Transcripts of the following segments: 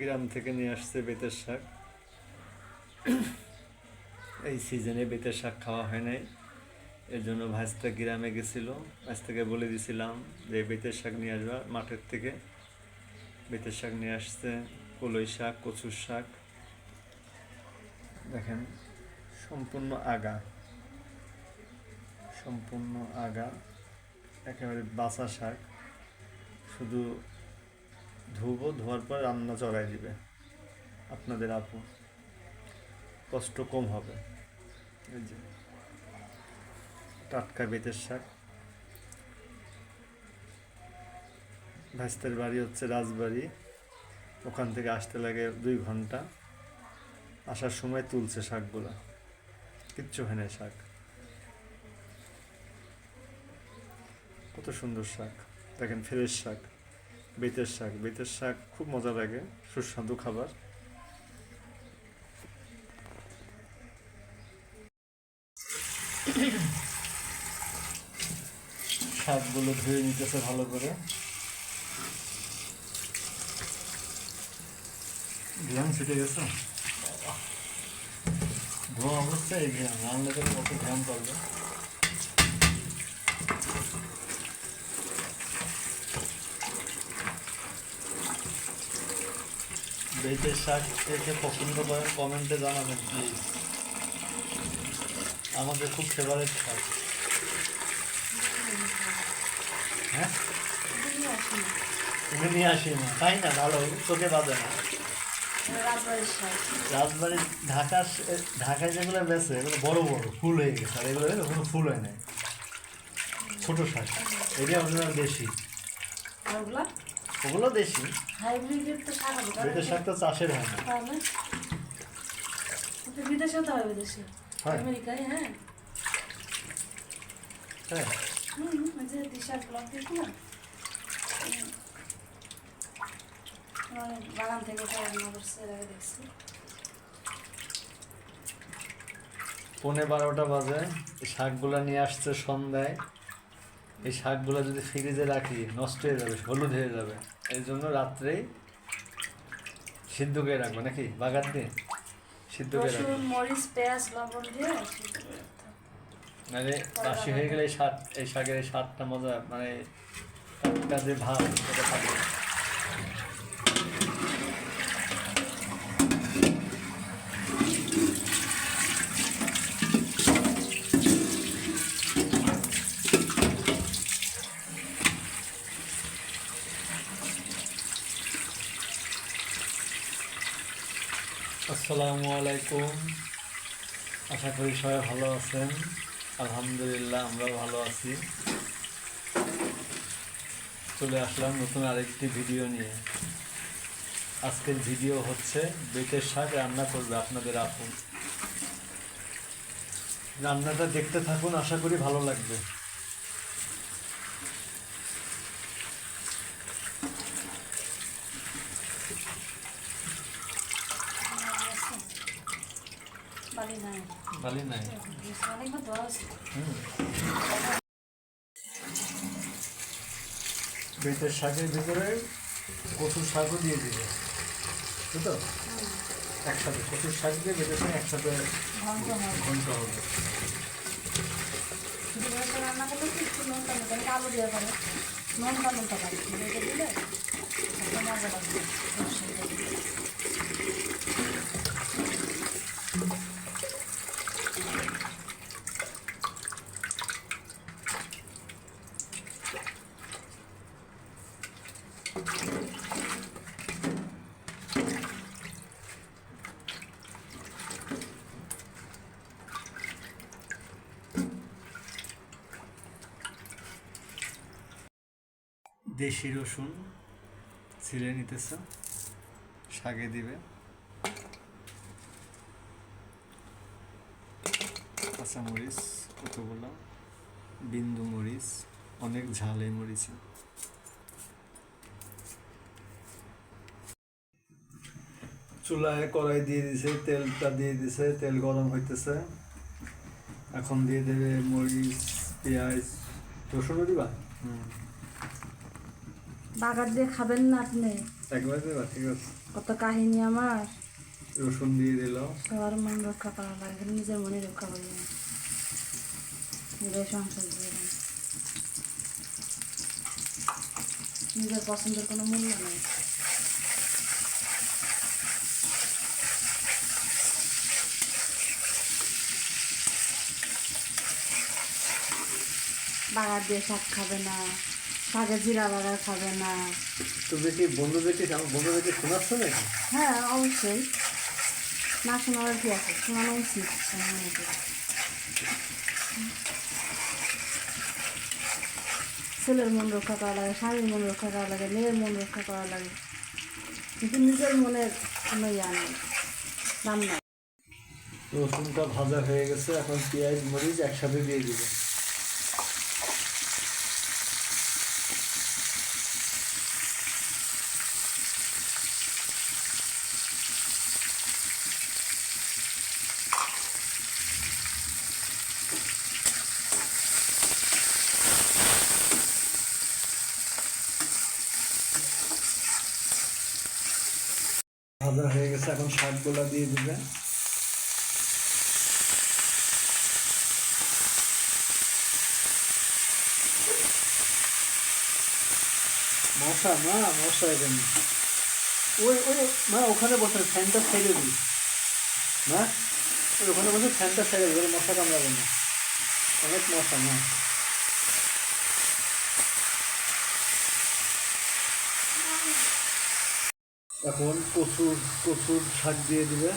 গ্রাম থেকে নিয়ে আসছে বেতের শাক। এই সিজনে বেতের শাক খাওয়া হয় নাই। এর জন্য ভাজটা গ্রামে গেছিল। ভাজটাকে বলে দিছিলাম যে, বেতের শাক নিয়ে আসবা মাঠের থেকে। বেতের শাক নিয়ে আসছে, কলই শাক, কচুর শাক। দেখেন, সম্পূর্ণ আগা। সম্পূর্ণ আগা। একেবারে বাসা শাক। শুধু ধুবো, ধোয়ার পর রান্না চড়াই দিবে। আপনাদের আপু। কষ্ট কম হবে। এই যে। টাটকা বেতের শাক। ভাস্তের বাড়ি হচ্ছে রাজবাড়ি। ওখান থেকে আসতে লাগে দুই ঘণ্টা। আসার সময় তুলছে শাকগুলো। কিচ্ছু হয় না শাক। কত সুন্দর শাক। দেখেন ফ্রেশ শাক। বেতের শাক বেতের শাক খুব মজা লাগে, সুস্বাদু খাবার। শাকগুলো ধুয়ে নিতেছে ভালো করে। ঘ্রাম ছুটে গেছে। ধোয়া অবস্থায় ঘ্রাম রান্না করে কত ঘ্রাম করবে বেতের শাক খেতে পছন্দ করেন কমেন্টে জানাবেন প্লিজ আমাদের খুব ফেভারিট শাক। হ্যাঁ? তুমি নিয়ে আসি না তাই না? ভালো চোখে বাজে না। রাজবাড়ির ঢাকা ঢাকায় যেগুলো বেছে এগুলো বড় বড় ফুল হয়ে গেছে। আর এগুলো কোনো ফুল হয় নাই। ছোট শাক। এটা আপনার দেশি। ওগুলো দেশি। বেতের শাক তো চাষের হয় না। বিদেশে তো হয় বিদেশে। আমেরিকায় হ্যাঁ। হ্যাঁ। হুম যে দিশার ব্লগ দেখি না উম, মানে বাগান থেকে রান্না করছে দেখছি। পৌনে বারোটা বাজে। এই শাকগুলো নিয়ে আসছে সন্ধ্যায়। এই শাকগুলো যদি ফ্রিজে রাখি নষ্ট হয়ে যাবে হলুদ হয়ে যাবে। এই জন্য রাত্রেই সিদ্ধ করে রাখব নাকি? বাগান দিয়ে সিদ্ধ করে রাখব। মরিচ পেঁয়াজ লবণ দিয়ে। মানে বাসি হয়ে গেলে এই শাক এই শাকের এই স্বাদটা মজা মানে টাটকা যে ভাব সেটা থাকে আসসালামু আলাইকুম। আশা করি সবাই ভালো আছেন। আলহামদুলিল্লাহ, আমরাও ভালো আছি। চলে আসলাম নতুন আরেকটি ভিডিও নিয়ে। আজকের ভিডিও হচ্ছে বেতের শাক রান্না করবে আপনাদের আপু। রান্নাটা দেখতে থাকুন, আশা করি ভালো লাগবে। বালি নাই। বেতের শাকের ভিতরে কচুর শাকও দিয়ে দিবে। বুঝলি তো? একসাথে কচুর শাক দিয়ে বেতের শাক একসাথে ঘন্ট হবে। রান্না করলে একটু নুন টানুন আলু দিয়ে পারে নুন টানুনটা পারে এটা দিলে একটা মজা লাগবে দেশি রসুন ছিলে নিতেছে, শাকে দিবে। কাঁচামরিচ, কতগুলো? বিন্দু মরিচ, অনেক ঝাল এই মরিচে। চুলায় কড়াই দিয়ে দিছে, তেলটা দিয়ে দিছে, তেল গরম হইতেছে। এখন দিয়ে দেবে মরিচ, পেঁয়াজ, রসুনও দিবা? হুম। বাগার দিয়ে খাবেন না আপনি? কত কাহিনী আমার? রসুন দিয়ে দিল সবার মন রক্ষা করা লাগে নিজের মনে রক্ষা করি না নিজের সংসার দিয়ে না। নিজের পছন্দের কোনো মূল্য নেই। বাগার দিয়ে শাক খাবে না। শাকে জিরা বাগার খাবে না। তুমি কি বন্ধুদেরকে আমার বন্ধুদেরকে শোনাচ্ছ নাকি? হ্যাঁ অবশ্যই। না শোনার কি আছে? শোনানো উচিত। ছেলের মন রক্ষা করা লাগে স্বামীর মন রক্ষা করা লাগে মেয়ের মন রক্ষা করা লাগে। কিন্তু নিজের মনের কোনো ইয়া নেই দাম নাই। রসুনটা ভাজা হয়ে গেছে এখন পেঁয়াজ মরিচ একসাথে দিয়ে দিবে ভাজা হয়ে গেছে এখন শাকগুলা দিয়ে দিবে। মশা, মা, মশা এখানে। ওই ওই, মা, ওখানে বসে ফ্যানটা ছেড়ে দিই। মা, ওই ওখানে বসে ফ্যানটা ছেড়ে দিই মশা কামড়াবে না। অনেক মশা, মা। এখন প্রচুর প্রচুর শাক দিয়ে দেবে।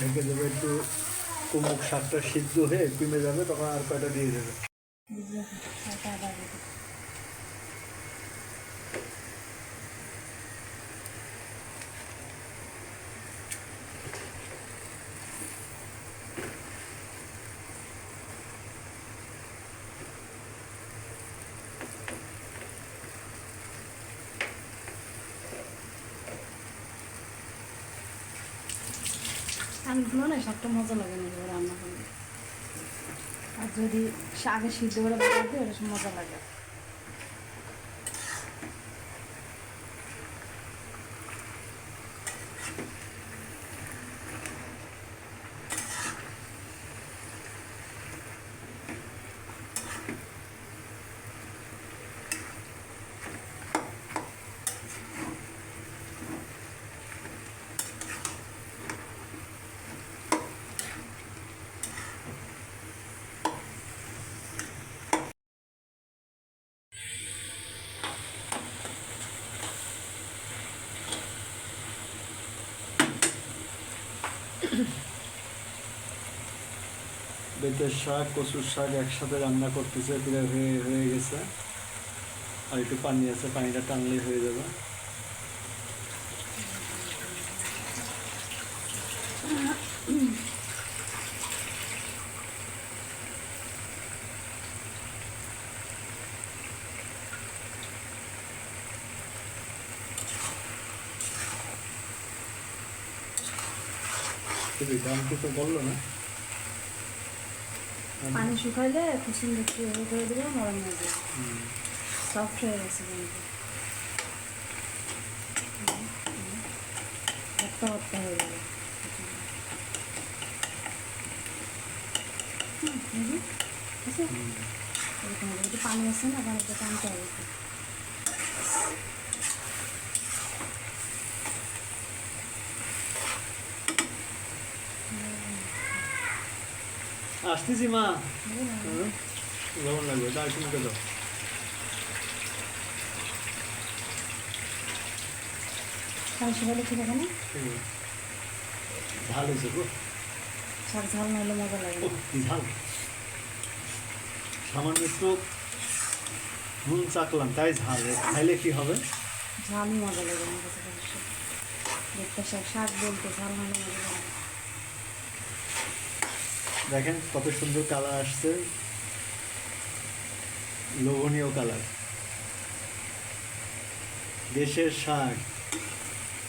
ঢেকে দেবে একটু কুমুক শাকটা সিদ্ধ হয়ে কমে যাবে, তখন আর কয়টা দিয়ে দেবে। মনে হয় শাকটা মজা লাগে না রান্না করলে। আর যদি আগে সিদ্ধ করে বাগার দিই ওটা মজা লাগে। বেতের শাক, কচুর শাক একসাথে রান্না করতেছে প্রায় হয়ে হয়ে গেছে। আর একটু পানি আছে, পানিটা টানলেই হয়ে যাবে। দাম তো বলল না? পানি শুকাইলে কুসুম সুন্দর করে করে দেবে নরম হয়ে যাবে। সফট হয়ে গেছে ভর্তা ভর্তা হয়ে যাবে। একটু পানি আছে না পানিটা টানতে হবে একটু। আসতেছি মা? লবণ লাগবে তার মুখে দাও ঝাল হয়েছে গো। শাক ঝাল না হলে মজা লাগে কি ঝাল। সামান্য একটু নুন চাকলাম তাই ঝাল। খাইলে কি হবে? ঝালই মজা লাগে আমার কাছে দেখতে শাক শাক বলতে ঝাল না মজা লাগে। দেখেন কত সুন্দর কালার আসছে। লোভনীয় কালার দেশের শাক,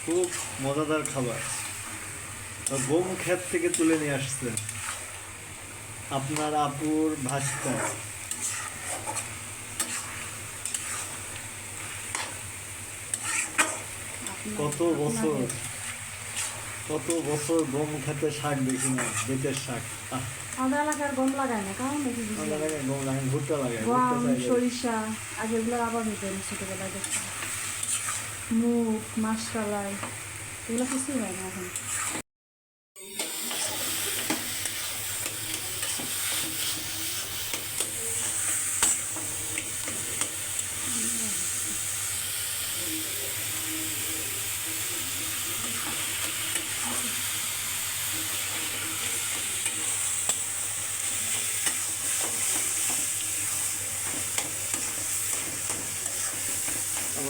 খুব মজাদার খাবার। গম ক্ষেত থেকে তুলে নিয়ে আসছে আপনার আপুর আপনার- কত বছর? কত বছর গম খেতে শাক দেখি না বেতের শাক? মুখ আমাদের এলাকার গম লাগায় না কারণ নাকি গম লাগায় ভুট্টা লাগায় গম সরিষা আগে এগুলো আবার হইতেন ছোটোবেলায় দেখতাম। মুগ মাসকালাই এগুলো কিছুই হয় না এখন।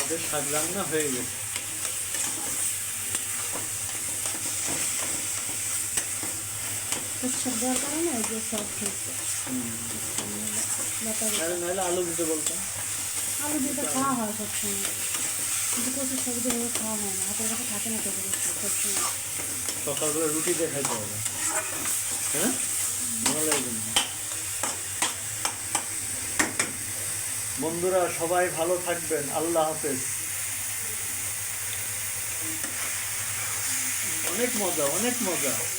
আমাদের শাক রান্না হয়ে গেছে নাহলে নাহলে আলু দিতে বলতাম। আলু দিয়ে খাওয়া হয় সবসময়। কিন্তু কচুর সবজি এভাবে খাওয়া হয় না। হাতের কাছে থাকে না সবসময়। সকালবেলা রুটি দিয়ে খাইতে হবে। হ্যাঁ? ভালো লাগবে বন্ধুরা সবাই ভালো থাকবেন। আল্লাহ হাফেজ। অনেক মজা অনেক মজা।